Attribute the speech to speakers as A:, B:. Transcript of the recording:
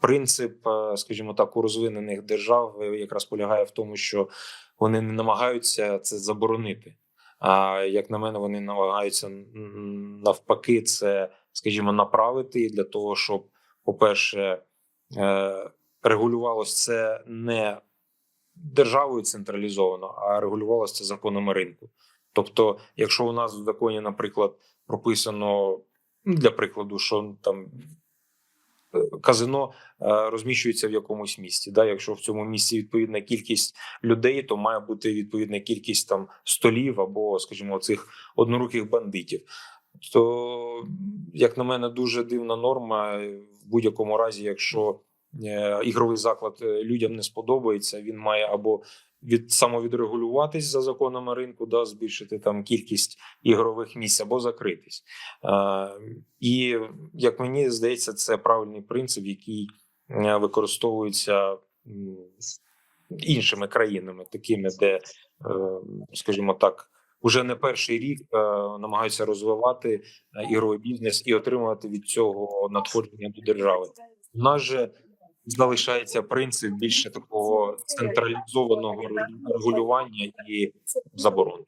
A: принцип, е, скажімо так, у розвинених держав е, якраз полягає в тому, що вони не намагаються це заборонити. А як на мене, вони намагаються навпаки, це, скажімо, направити для того, щоб, по-перше, е, регулювалось це не державою централізовано, а регулювалося це законами ринку. Тобто, якщо у нас в законі, наприклад, прописано ну, для прикладу, що там казино е, розміщується в якомусь місті. Да? Якщо в цьому місці відповідна кількість людей, то має бути відповідна кількість там столів або, скажімо, цих одноруких бандитів. То, як на мене, дуже дивна норма в будь-якому разі, якщо е, ігровий заклад е, людям не сподобається, він має або від самовідрегулюватись за законами ринку, да, збільшити там кількість ігрових місць або закритись. Е, і як мені здається, це правильний принцип, який е, використовується іншими країнами, такими, де, е, скажімо так, уже не перший рік е, намагаються розвивати е, ігровий бізнес і отримувати від цього надходження до держави. У нас же залишається принцип більше такого централізованого регулювання і заборон.